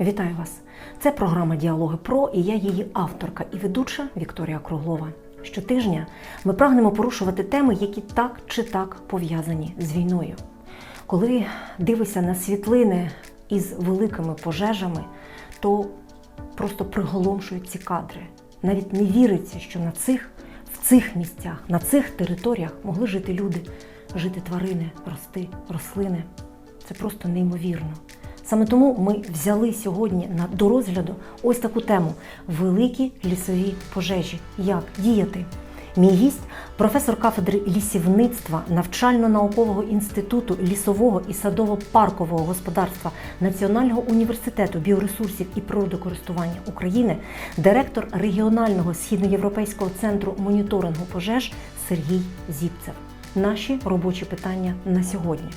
Вітаю вас! Це програма Діалоги Про і я її авторка і ведуча Вікторія Круглова. Щотижня ми прагнемо порушувати теми, які так чи так пов'язані з війною. Коли дивишся на світлини із великими пожежами, то просто приголомшують ці кадри. Навіть не віриться, що на цих, в цих місцях, на цих територіях могли жити люди, жити тварини, рости, рослини. Це просто неймовірно. Саме тому ми взяли сьогодні на до розгляду ось таку тему великі лісові пожежі. Як діяти? Мій гість професор кафедри лісівництва навчально-наукового інституту лісового і садово-паркового господарства Національного університету біоресурсів і природокористування України, директор регіонального східноєвропейського центру моніторингу пожеж Сергій Зіпцев. Наші робочі питання на сьогодні.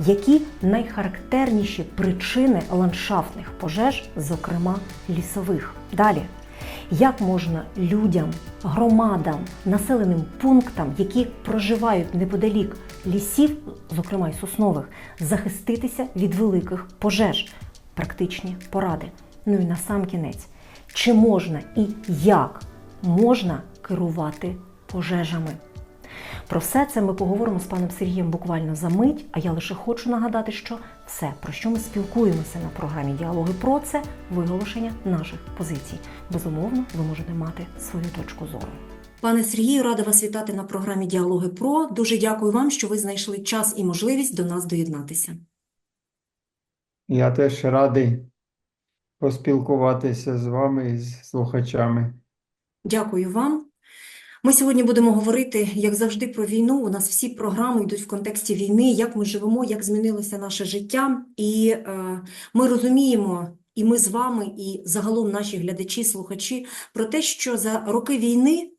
Які найхарактерніші причини ландшафтних пожеж, зокрема лісових? Далі. Як можна людям, громадам, населеним пунктам, які проживають неподалік лісів, зокрема й соснових, захиститися від великих пожеж? Практичні поради. Ну і на сам кінець, чи можна і як можна керувати пожежами? Про все це ми поговоримо з паном Сергієм буквально за мить. А я лише хочу нагадати, що все, про що ми спілкуємося на програмі Діалоги про це виголошення наших позицій. Безумовно, ви можете мати свою точку зору. Пане Сергію, рада вас вітати на програмі Діалоги Про. Дуже дякую вам, що ви знайшли час і можливість до нас доєднатися. Я теж радий поспілкуватися з вами і з слухачами. Дякую вам. Ми сьогодні будемо говорити, як завжди, про війну. У нас всі програми йдуть в контексті війни, як ми живемо, як змінилося наше життя. І е, ми розуміємо, і ми з вами, і загалом наші глядачі, слухачі, про те, що за роки війни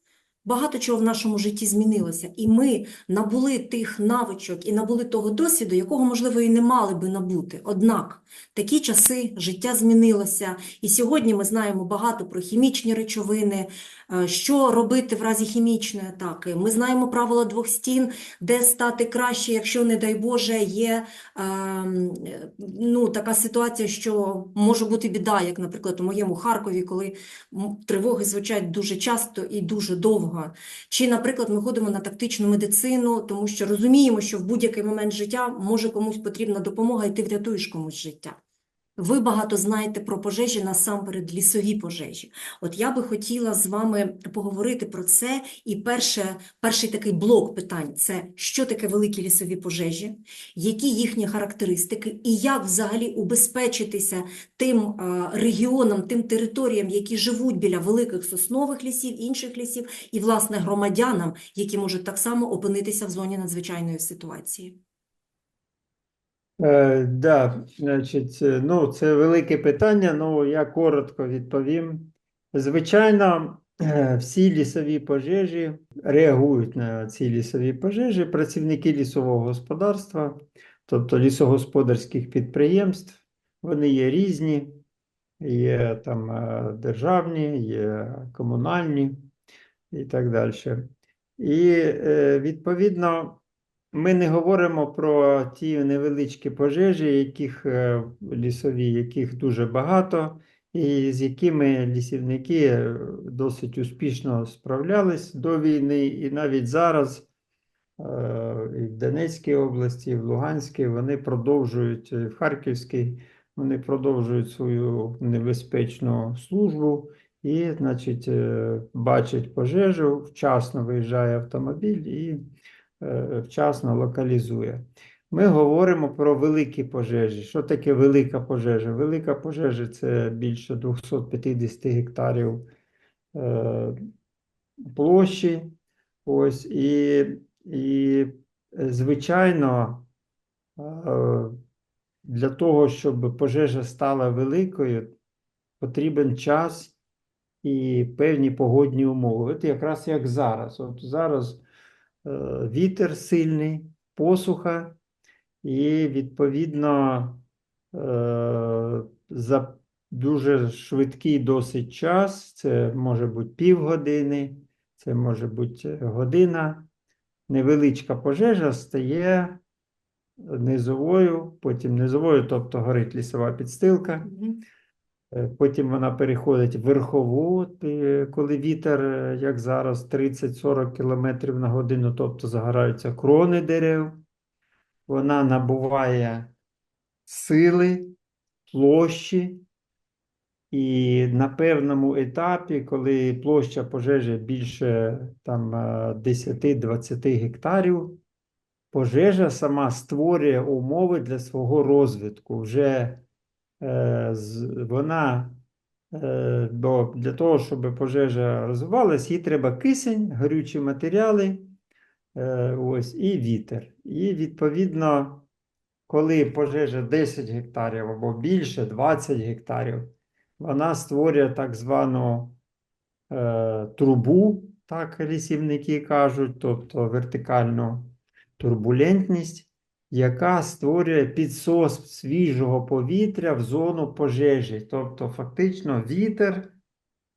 багато чого в нашому житті змінилося. І ми набули тих навичок і набули того досвіду, якого, можливо, і не мали би набути. Однак такі часи життя змінилося, і сьогодні ми знаємо багато про хімічні речовини. Е, Що робити в разі хімічної атаки? Ми знаємо правила двох стін, де стати краще, якщо, не дай Боже, є ем, ну, така ситуація, що може бути біда, як, наприклад, у моєму Харкові, коли тривоги звучать дуже часто і дуже довго. Чи, наприклад, ми ходимо на тактичну медицину, тому що розуміємо, що в будь-який момент життя може комусь потрібна допомога, і ти врятуєш комусь життя. Ви багато знаєте про пожежі, насамперед лісові пожежі. От я би хотіла з вами поговорити про це. І перше, перший такий блок питань це що таке великі лісові пожежі, які їхні характеристики, і як взагалі убезпечитися тим е, регіонам, тим територіям, які живуть біля великих соснових лісів, інших лісів, і власне громадянам, які можуть так само опинитися в зоні надзвичайної ситуації. Е, да, значить, е, ну, це велике питання, ну я коротко відповім. Звичайно, е, всі лісові пожежі реагують на ці лісові пожежі. Працівники лісового господарства, тобто лісогосподарських підприємств, вони є різні, є там е, державні, є комунальні і так далі. І відповідно. Ми не говоримо про ті невеличкі пожежі, яких е, лісові, яких дуже багато, і з якими лісівники е, досить успішно справлялись до війни, і навіть зараз е, і в Донецькій області, і в Луганській вони продовжують, і в Харківській, вони продовжують свою небезпечну службу і, значить, бачать пожежу, вчасно виїжджає автомобіль і вчасно локалізує. Ми говоримо про великі пожежі. Що таке велика пожежа? Велика пожежа це більше 250 гектарів е, площі. Ось, і, і е, звичайно, е, для того, щоб пожежа стала великою, потрібен час і певні погодні умови. От якраз як зараз. От зараз е, вітер сильний, посуха, і відповідно е, за дуже швидкий досить час, це може бути півгодини, це може бути година. Невеличка пожежа стає низовою, потім низовою, тобто горить лісова підстилка. Е, Потім вона переходить в верхову, е, коли вітер, е, як зараз, 30-40 км на годину, тобто загораються крони дерев. Вона набуває сили, площі. І на певному етапі, коли площа пожежі більше там, е, 10-20 гектарів, пожежа сама створює умови для свого розвитку. Вже вона е, бо для того, щоб пожежа розвивалась, їй треба кисень, горючі матеріали, е, ось, і вітер. І відповідно, коли пожежа 10 гектарів або більше, 20 гектарів, вона створює так звану е, трубу, так лісівники кажуть, тобто вертикальну турбулентність, яка створює підсос свіжого повітря в зону пожежі. Тобто, фактично, вітер,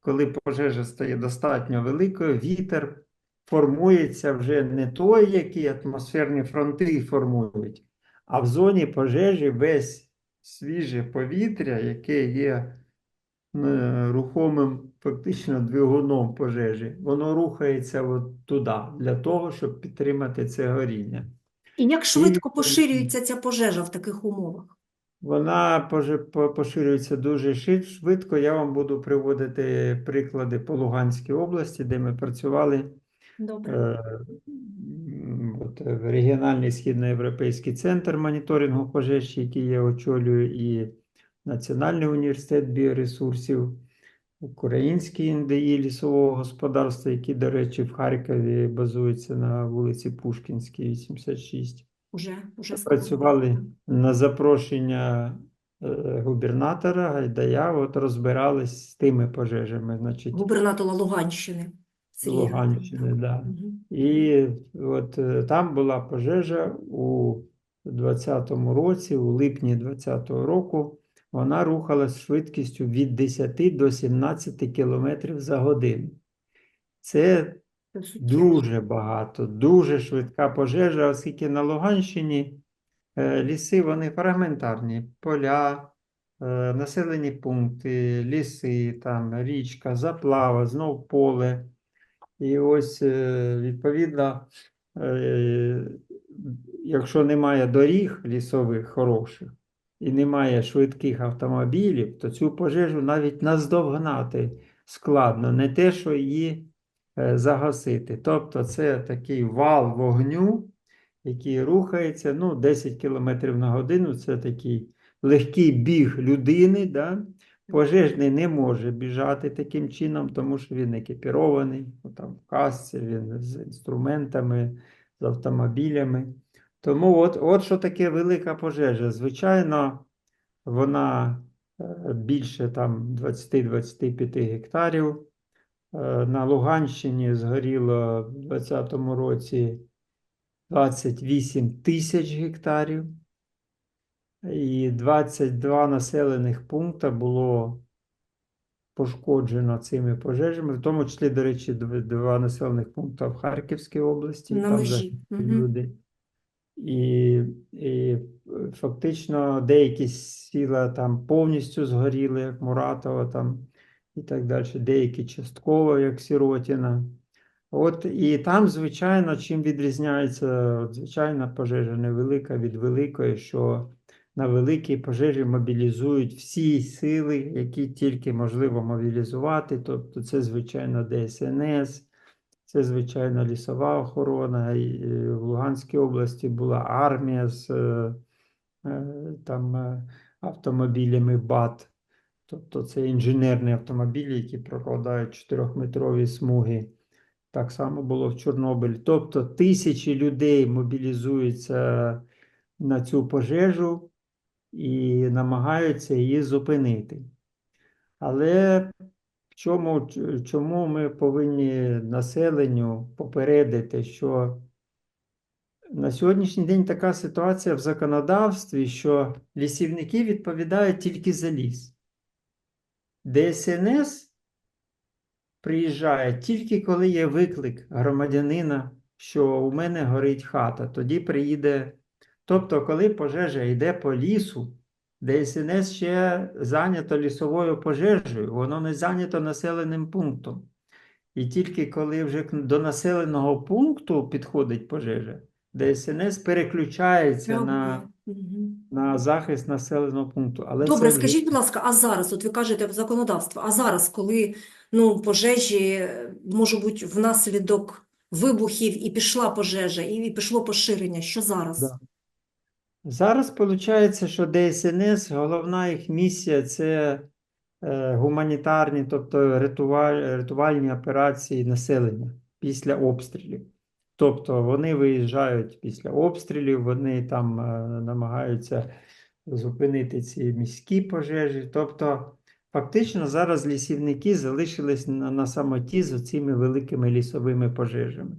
коли пожежа стає достатньо великою, вітер формується вже не той, який атмосферні фронти формують, а в зоні пожежі весь свіже повітря, яке є е, рухомим фактично двигуном пожежі, воно рухається от туди, для того, щоб підтримати це горіння. І як швидко І- поширюється ця пожежа в таких умовах? Вона поширюється дуже швидко. Я вам буду приводити приклади по Луганській області, де ми працювали. Добре. Е, От, е, регіональний східноєвропейський центр моніторингу пожеж, який я очолюю, і Національний університет біоресурсів, Український НДІ лісового господарства, який, до речі, в Харкові базується на вулиці Пушкінській, 86. Уже, уже Працювали на запрошення е, губернатора Гайдая, от розбирались з тими пожежами, значить, губернатора Луганщини. Луганщини, да. Мгм. І от е, там була пожежа у 20-му році, у липні 20-го року, вона рухалась швидкістю від 10 до 17 кілометрів за годину. Це. Дуже багато, дуже швидка пожежа, оскільки на Луганщині е, ліси вони фрагментарні, поля, е, населені пункти, ліси, там, річка, заплава, знов поле. І ось, е, відповідно, якщо немає доріг лісових хороших і немає швидких автомобілів, то цю пожежу навіть наздогнати складно, не те, що її е, загасити. Тобто це такий вал вогню, який рухається ну, 10 км на годину. Це такий легкий біг людини. Да? Пожежний не може біжати таким чином, тому що він екіпірований, ну, там, в касці, він з інструментами, з автомобілями. Тому от, от що таке велика пожежа. Звичайно, вона е, більше там 20-25 гектарів. Е, На Луганщині згоріло в 2020 році 28 тисяч гектарів, і 22 населених пункти було пошкоджено цими пожежами, в тому числі, до речі, два населених пункти в Харківській області, На там Мгм. люди. І, і е, фактично деякі сіла там повністю згоріли, як Муратова там і так далі, деякі частково, як Сіротіна. От і там, звичайно, чим відрізняється звичайна пожежа невелика від великої, що на великій пожежі мобілізують всі сили, які тільки можливо мобілізувати. Тобто це, звичайно, ДСНС, це, звичайно, лісова охорона. Е, в Луганській області була армія з е, е, там, автомобілями БАТ. Тобто це інженерні автомобілі, які прокладають 4-метрові смуги. Так само було в Чорнобилі. Тобто тисячі людей мобілізуються на цю пожежу і намагаються її зупинити. Але чому, чому ми повинні населенню попередити, що на сьогоднішній день така ситуація в законодавстві, що лісівники відповідають тільки за ліс. ДСНС приїжджає тільки коли є виклик громадянина, що у мене горить хата. Тоді приїде. Тобто, коли пожежа йде по лісу, ДСНС ще зайнято лісовою пожежею, воно не зайнято населеним пунктом. І тільки коли вже до населеного пункту підходить пожежа, ДСНС переключається на, на захист населеного пункту. Але Добре, це скажіть, будь ласка, а зараз, от ви кажете законодавство, а зараз, коли ну, пожежі може бути внаслідок вибухів і пішла пожежа, і, і пішло поширення, що зараз? Да. Зараз виходить, що ДСНС, головна їх місія це е, гуманітарні, тобто рятуваль, рятувальні операції населення після обстрілів. Тобто вони виїжджають після обстрілів, вони там е, намагаються зупинити ці міські пожежі. Тобто, фактично зараз лісівники залишились на самоті з цими великими лісовими пожежами.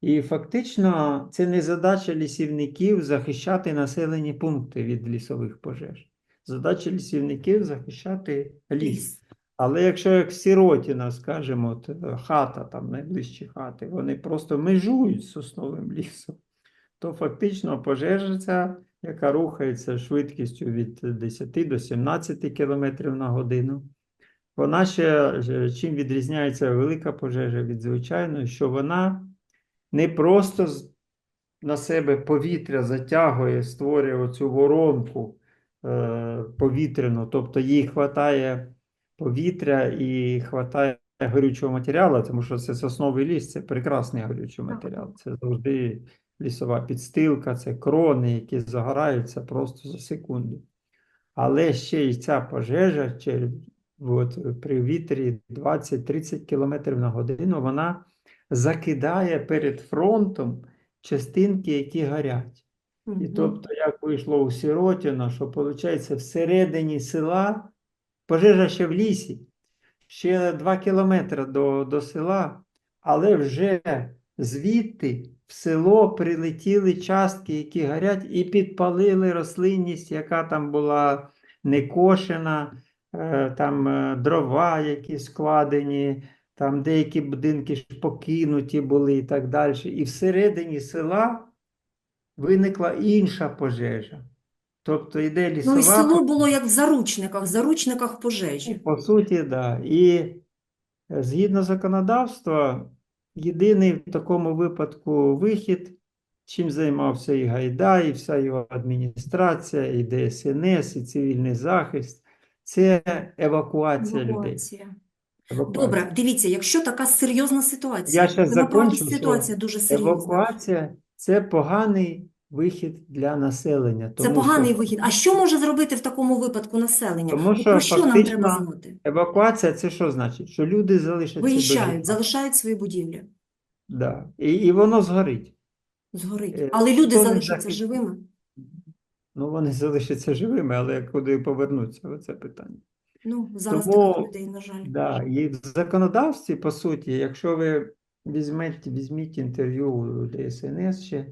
І фактично це не задача лісівників захищати населені пункти від лісових пожеж. Задача лісівників захищати ліс. Але якщо як Сиротіна, скажімо, от, е, хата, там найближчі хати, вони просто межують з сосновим лісом, то фактично пожежа ця, яка рухається швидкістю від 10 до 17 км на годину, вона ще е, чим відрізняється велика пожежа від звичайної, що вона не просто на себе повітря затягує, створює оцю воронку е, повітряну, тобто їй хватає повітря і хватає горючого матеріалу, тому що це сосновий ліс, це прекрасний горючий матеріал. Це завжди лісова підстилка, це крони, які загораються просто за секунду. Але ще й ця пожежа через, от, при вітрі 20-30 км на годину, вона закидає перед фронтом частинки, які горять. І тобто, як вийшло у Сиротіно, що виходить, всередині села пожежа ще в лісі, ще 2 кілометри до, до села, але вже звідти в село прилетіли частки, які горять, і підпалили рослинність, яка там була некошена, е, там е, дрова, які складені, там деякі будинки ж покинуті були і так далі. І всередині села виникла інша пожежа. Тобто йде лісова Ну і село було як в заручниках, в заручниках пожежі. По суті, да. І е, згідно законодавства, єдиний в такому випадку вихід, чим займався і Гайдай, і вся його адміністрація, і ДСНС, і цивільний захист, це евакуація людей. Евакуація. Евакуація. Добре, дивіться, якщо така серйозна ситуація, Я ще закончу, що ситуація дуже серйозна. Евакуація це поганий вихід для населення. Це поганий що вихід. А що може зробити в такому випадку населення? Тому що Про що нам треба знати? евакуація це що значить? Що люди залишаться без Виїжджають, житла. залишають свої будівлі. Да. І, і воно згорить. Згорить. Е, Але люди залишаться живими. Ну, вони залишаться живими, але куди повернуться, оце питання. Ну, зараз Тому- таких людей, на жаль. Да. І в законодавстві, по суті, якщо ви візьмете, візьміть інтерв'ю у ДСНС ще,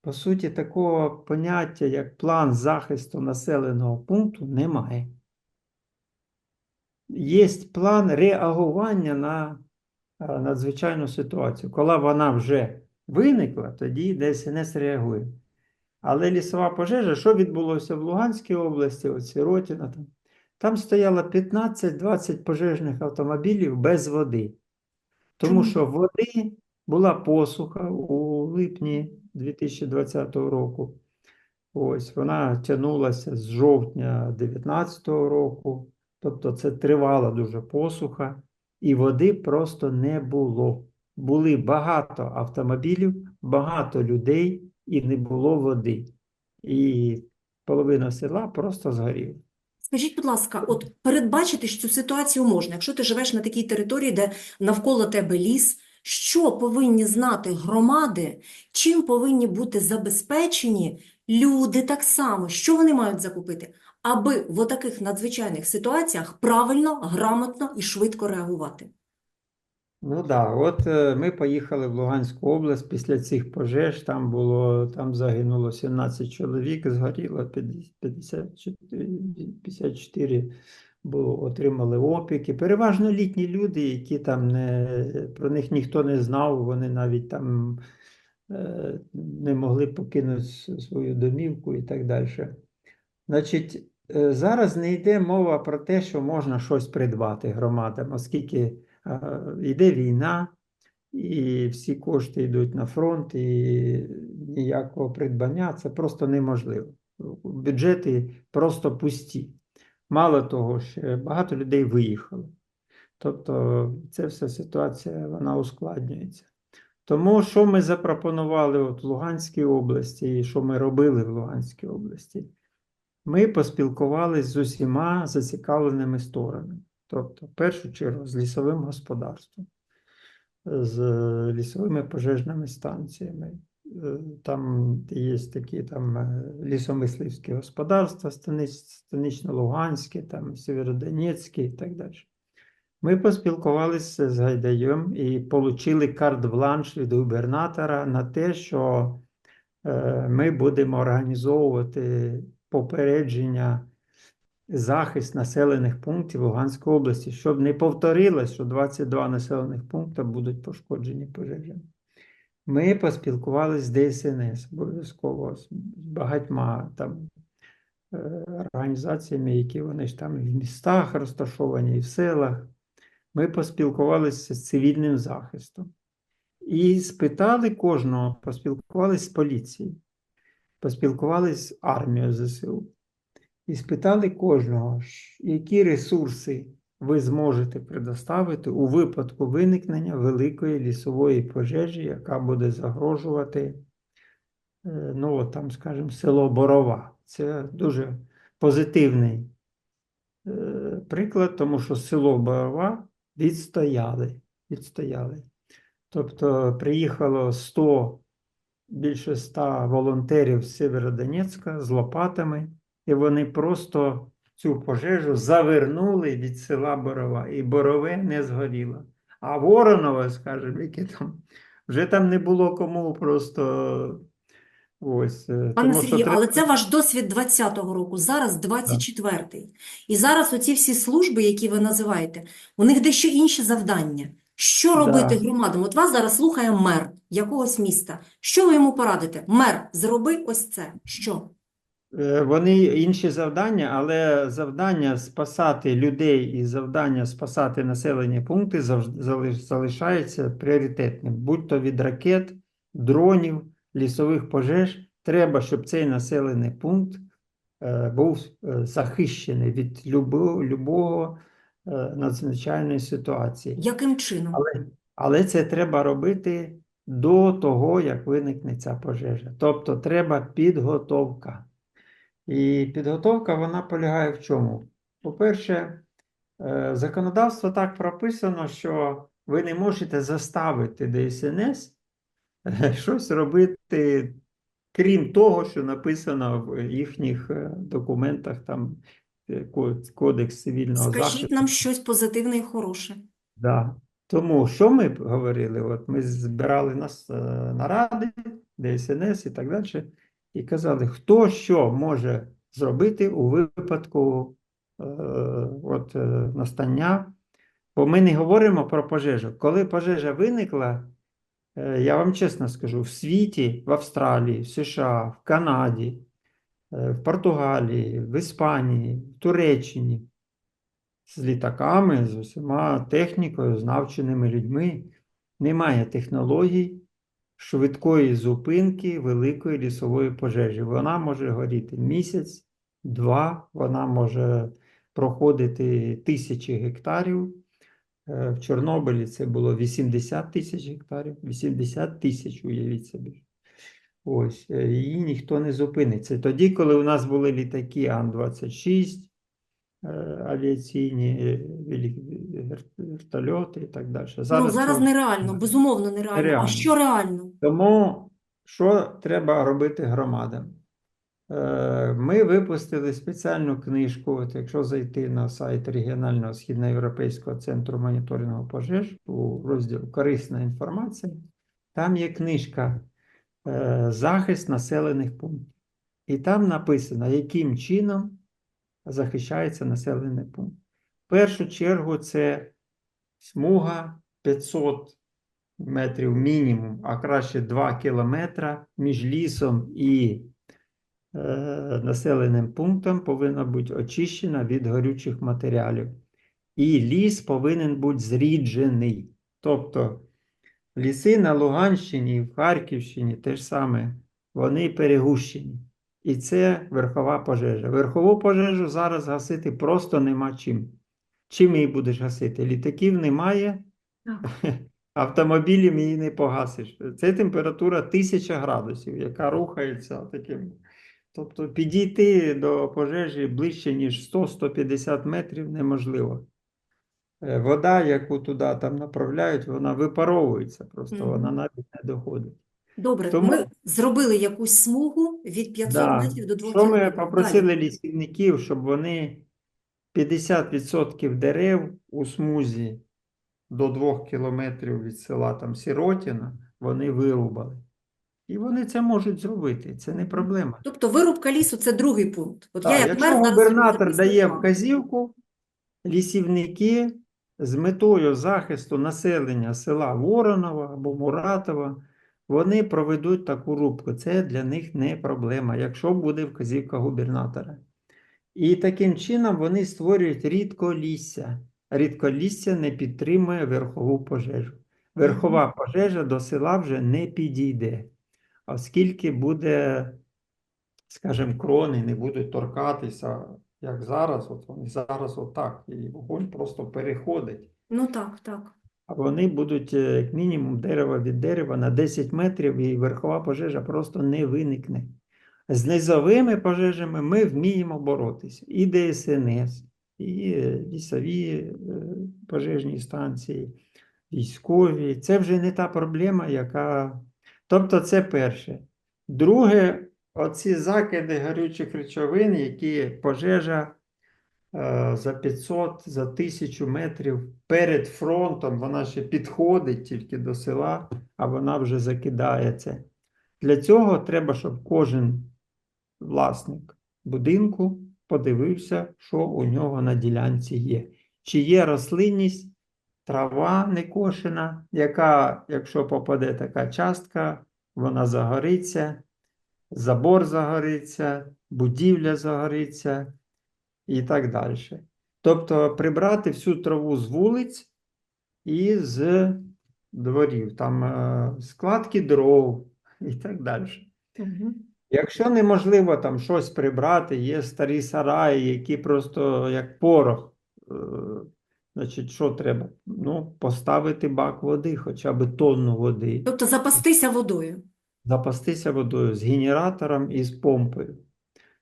по суті, такого поняття, як план захисту населеного пункту, немає. Є план реагування на е, надзвичайну ситуацію. Коли вона вже виникла, тоді ДСНС реагує. Але лісова пожежа, що відбулося в Луганській області, от Сиротіна, там, там стояло 15-20 пожежних автомобілів без води. Тому що води була посуха у липні 2020 року. Ось вона тягнулася з жовтня 2019 року. Тобто це тривала дуже посуха, і води просто не було. Були багато автомобілів, багато людей, і не було води. І половина села просто згоріла. Скажіть, будь ласка, от передбачити ж цю ситуацію можна, якщо ти живеш на такій території, де навколо тебе ліс, що повинні знати громади, чим повинні бути забезпечені люди так само, що вони мають закупити, аби в таких надзвичайних ситуаціях правильно, грамотно і швидко реагувати? Ну так, да. от е, ми поїхали в Луганську область після цих пожеж. Там було, там загинуло 17 чоловік, згоріло 54, 54 було, отримали опіки. Переважно літні люди, які там не, про них ніхто не знав, вони навіть там е, не могли покинути свою домівку і так далі. Значить, Е, Зараз не йде мова про те, що можна щось придбати громадам, оскільки йде війна, і всі кошти йдуть на фронт, і ніякого придбання це просто неможливо. Бюджети просто пусті. Мало того, ще багато людей виїхало. Тобто ця вся ситуація вона ускладнюється. Тому що ми запропонували от в Луганській області, і що ми робили в Луганській області? Ми поспілкувалися з усіма зацікавленими сторонами. Тобто, в першу чергу, з лісовим господарством, з лісовими пожежними станціями. Е, Там є такі там е, лісомисливські господарства, Станич- Станично-Луганське, там Сєвєродонецьке і так далі. Ми поспілкувалися з Гайдаєм і отримали карт-бланш від губернатора на те, що е, ми будемо організовувати попередження, захист населених пунктів Луганської області, щоб не повторилось, що 22 населених пункти будуть пошкоджені пожежами. Ми поспілкувалися з ДСНС обов'язково з багатьма там е, організаціями, які вони ж там в містах розташовані, і в селах. Ми поспілкувалися з цивільним захистом і спитали кожного, поспілкувалися з поліцією, поспілкувалися з армією ЗСУ і спитали кожного, які ресурси ви зможете предоставити у випадку виникнення великої лісової пожежі, яка буде загрожувати, е, ну, от там, скажімо, село Борова. Це дуже позитивний е, приклад, тому що село Борова відстояли. відстояли. Тобто приїхало 100, більше 100 волонтерів з Сєвєродонецька з лопатами, і вони просто цю пожежу завернули від села Борова, і Борове не згоріло. А Воронова, скажімо, яке там, вже там не було кому просто ось. е, Пане Сергію, треба- але це ваш досвід 20-го року, зараз 24-й. І зараз оці всі служби, які ви називаєте, у них дещо інші завдання. Що Да. робити громадам? От вас зараз слухає мер якогось міста. Що ви йому порадите? Мер, зроби ось це. Що? Е, Вони інші завдання, але завдання спасати людей і завдання спасати населені пункти залишається пріоритетним. Будь-то від ракет, дронів, лісових пожеж. Треба, щоб цей населений пункт е, був е, захищений від любого, любого надзвичайної ситуації. Яким чином? Але, але це треба робити до того, як виникне ця пожежа. Тобто треба підготовка. І підготовка вона полягає в чому? По-перше, е, законодавство так прописано, що ви не можете заставити ДСНС е, щось робити, крім того, що написано в їхніх е, документах, там Кодекс цивільного Скажіть захисту. нам щось позитивне і хороше. Да. Тому що ми говорили? От ми збирали нас наради, ДСНС і так далі, і казали, хто що може зробити у випадку е, от, е, настання. Бо ми не говоримо про пожежу. Коли пожежа виникла, е, я вам чесно скажу, в світі, в Австралії, в США, в Канаді, е, в Португалії, в Іспанії, в Туреччині з літаками, з усіма технікою, з навченими людьми. Немає технологій швидкої зупинки великої лісової пожежі. Вона може горіти місяць, два, вона може проходити тисячі гектарів. Е, В Чорнобилі це було 80 тисяч гектарів, 80 тисяч, уявіть собі. Ось, е, її ніхто не зупинить. Це тоді, коли у нас були літаки Ан-26, е, авіаційні е, вер- вертольоти і так далі. Ну, зараз нереально, безумовно нереально. А що реально? тому що треба робити громадам? Е, Ми випустили спеціальну книжку. От якщо зайти на сайт Регіонального східноєвропейського центру моніторингу пожеж у розділ Корисна інформація, там є книжка е, Захист населених пунктів. І там написано, яким чином захищається населений пункт. В першу чергу це смуга 500 метрів мінімум, а краще 2 кілометра між лісом і е, населеним пунктом повинна бути очищена від горючих матеріалів. І ліс повинен бути зріджений. Тобто ліси на Луганщині і в Харківщині те ж саме, вони перегущені. І це верхова пожежа. Верхову пожежу зараз гасити просто нема чим. Чим її будеш гасити? Літаків немає, автомобілів її не погасиш. Це температура 1000 градусів, яка рухається таким. Тобто підійти до пожежі ближче, ніж 100-150 метрів неможливо. Е, Вода, яку туди там направляють, вона випаровується, просто Мгм. вона навіть не доходить. Добре, Тому- ми зробили якусь смугу від 500 Да. метрів до 2 Що ми попросили Далі. лісівників, щоб вони 50% дерев у смузі до 2 кілометрів від села там Сіротіна, вони вирубали. І вони це можуть зробити, це не проблема. Тобто вирубка лісу – це другий пункт. От я як якщо мер губернатор дає вказівку, лісівники з метою захисту населення села Воронова або Муратова, вони проведуть таку рубку. Це для них не проблема, якщо буде вказівка губернатора. І таким чином вони створюють рідколісся. Рідколісся не підтримує верхову пожежу. Верхова пожежа до села вже не підійде, оскільки буде, скажімо, крони не будуть торкатися, як зараз. От вони зараз отак, і вогонь просто переходить. Ну так, так. Вони будуть, е, як мінімум, дерево від дерева на 10 метрів, і верхова пожежа просто не виникне. З низовими пожежами ми вміємо боротися. І ДСНС, і е, лісові е, пожежні станції, військові. Це вже не та проблема, яка. Тобто, це перше. Друге, оці закиди горючих речовин, які пожежа за 500, за 1000 метрів перед фронтом, вона ще підходить тільки до села, а вона вже закидає це. Для цього треба, щоб кожен власник будинку подивився, що у нього на ділянці є. Чи є рослинність, трава не кошена, яка, якщо попаде така частка, вона загориться, забор загориться, будівля загориться і так далі. Тобто прибрати всю траву з вулиць і з дворів, там е, складки дров і так далі. Угу. Якщо неможливо там щось прибрати, є старі сараї, які просто як порох. Е, Значить, що треба? Ну, поставити бак води, хоча б тонну води, Тобто запастися водою. запастися водою з генератором і з помпою.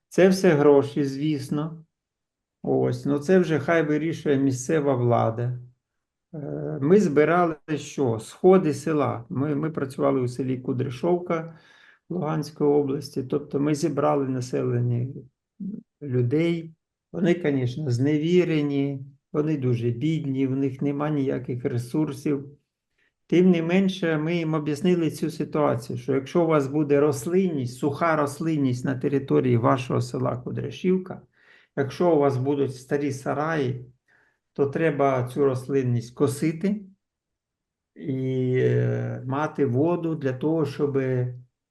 Це все гроші, звісно. Ось, ну це вже хай вирішує місцева влада. Е, Ми збирали що? Сходи села. Ми, ми працювали у селі Кудряшовка Луганської області. Тобто ми зібрали населення людей. Вони, звісно, зневірені, вони дуже бідні, в них нема ніяких ресурсів. Тим не менше, ми їм об'яснили цю ситуацію, що якщо у вас буде рослинність, суха рослинність на території вашого села Кудряшівка, якщо у вас будуть старі сараї, то треба цю рослинність косити і е, мати воду для того, щоб,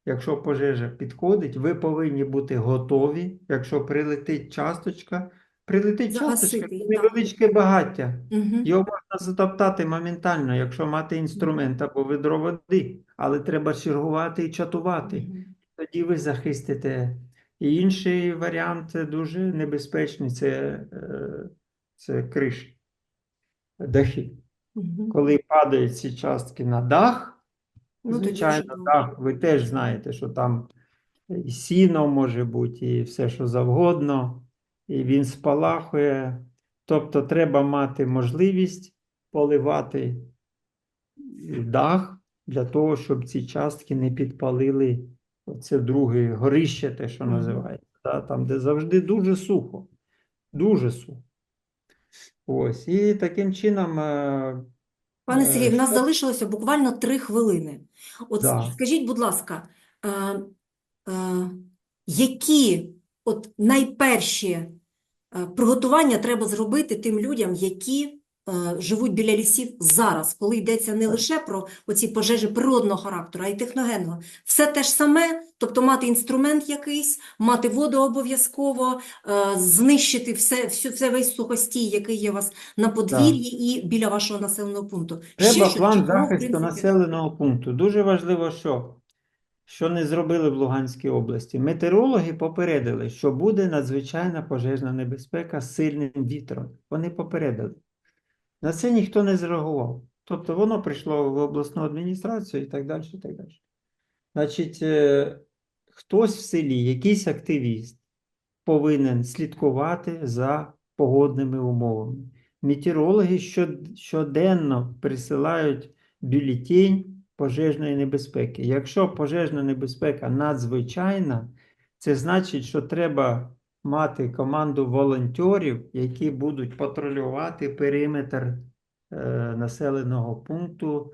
якщо пожежа підходить, ви повинні бути готові, якщо прилетить часточка, прилетить часточка, це невеличке багаття. Угу. Його можна затоптати моментально, якщо мати інструмент або відро води, але треба чергувати і чатувати. Тоді ви захистите. І інший варіант дуже небезпечний це, е, це криші, дахи. Угу. Коли падають ці частки на дах, Ну, звичайно, дах, ви теж знаєте, що там і сіно може бути, і все, що завгодно, і він спалахує. Тобто треба мати можливість поливати дах для того, щоб ці частки не підпалили це друге горище, те, що називається, да, там, де завжди дуже сухо. Дуже сухо. Ось, і таким чином. е, Пане Е, Сергію, в нас залишилося буквально три хвилини. От Да. скажіть, будь ласка, е, е, які от найперші е, приготування треба зробити тим людям, які живуть біля лісів зараз, коли йдеться не лише про оці пожежі природного характеру, а й техногенного. Все те ж саме, тобто мати інструмент якийсь, мати воду обов'язково, е, знищити все, всю, все весь сухостій, який є у вас на подвір'ї і біля вашого населеного пункту. Треба щось, план захисту принципі, населеного пункту. Дуже важливо, що, що не зробили в Луганській області. Метеорологи попередили, що буде надзвичайна пожежна небезпека з сильним вітром. Вони попередили. На це ніхто не зреагував. Тобто воно прийшло в обласну адміністрацію і так далі. І так далі. Значить, е, хтось в селі, якийсь активіст, повинен слідкувати за погодними умовами. Метеорологи щоденно присилають бюлетень пожежної небезпеки. Якщо пожежна небезпека надзвичайна, це значить, що треба мати команду волонтерів, які будуть патрулювати периметр е, населеного пункту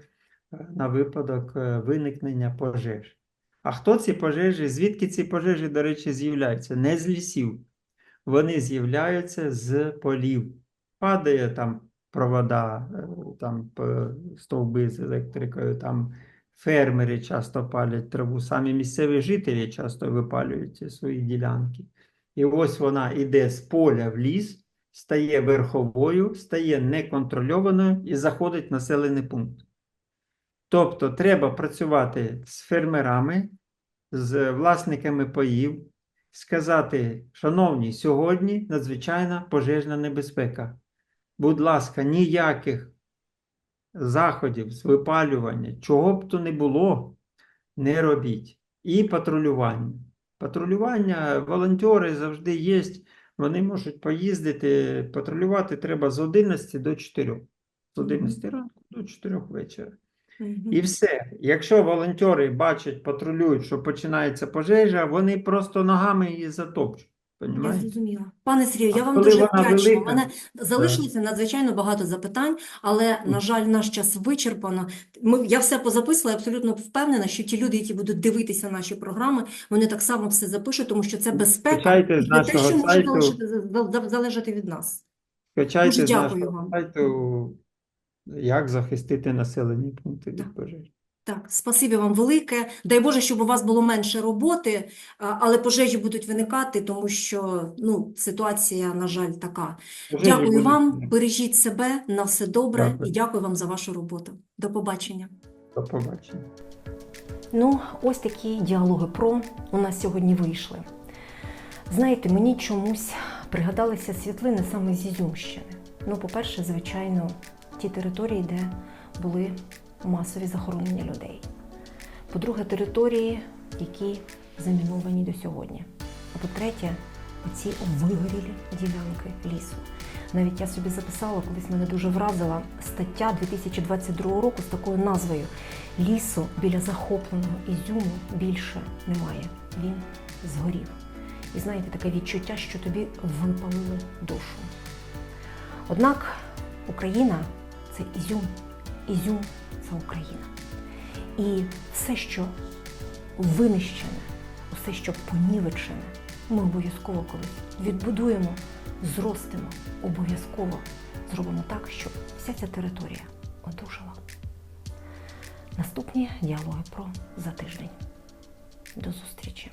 е, на випадок е, виникнення пожеж. А хто ці пожежі? Звідки ці пожежі, до речі, з'являються? Не з лісів. Вони з'являються з полів. Падає там провода, там стовби з електрикою, там фермери часто палять траву, самі місцеві жителі часто випалюють свої ділянки. І ось вона йде з поля в ліс, стає верховою, стає неконтрольованою і заходить в населений пункт. Тобто треба працювати з фермерами, з власниками паїв, сказати, шановні, сьогодні надзвичайна пожежна небезпека. Будь ласка, ніяких заходів з випалювання, чого б то не було, не робіть. І патрулювання. Патрулювання, волонтери завжди є, вони можуть поїздити, патрулювати треба з 11 до 4. З 11 ранку до 4 вечора. І все. Якщо волонтери бачать, патрулюють, що починається пожежа, вони просто ногами її затопчуть. Я зрозуміла. Пане Сергію, А я вам коли дуже вона вдячна. У велика, мене залишилося надзвичайно багато запитань, але, на жаль, наш час вичерпано. Ми, я все позаписувала, я абсолютно впевнена, що ті люди, які будуть дивитися наші програми, вони так само все запишуть, тому що це безпека Скачайте з і те, нашого що може сайту. залишити, за- залежати від нас. Скачайте Дуже з дякую нашого вам. сайту, як захистити населені пункти від Так. пожеж. Так, спасибі вам велике. Дай Боже, щоб у вас було менше роботи, але пожежі будуть виникати, тому що ну, ситуація, на жаль, така. Пожежі Дякую будуть вам, бережіть себе, на все добре Дякую. і дякую вам за вашу роботу. До побачення. До побачення. Ну, ось такі діалоги про у нас сьогодні вийшли. Знаєте, мені чомусь пригадалися світлини саме з Ізюмщини. Ну, по-перше, звичайно, ті території, де були масові захоронення людей. По-друге, території, які заміновані до сьогодні. А по-третє, оці вигорілі ділянки лісу. Навіть я собі записала, колись мене дуже вразила стаття 2022 року з такою назвою Лісу біля захопленого Ізюму більше немає. Він згорів. І знаєте, таке відчуття, що тобі випалили душу. Однак Україна це Ізюм, Ізюм це Україна. І все, що винищене, усе, що понівечене, ми обов'язково колись відбудуємо, зростимо, обов'язково зробимо так, щоб вся ця територія одужала. Наступні діалоги про за тиждень. До зустрічі!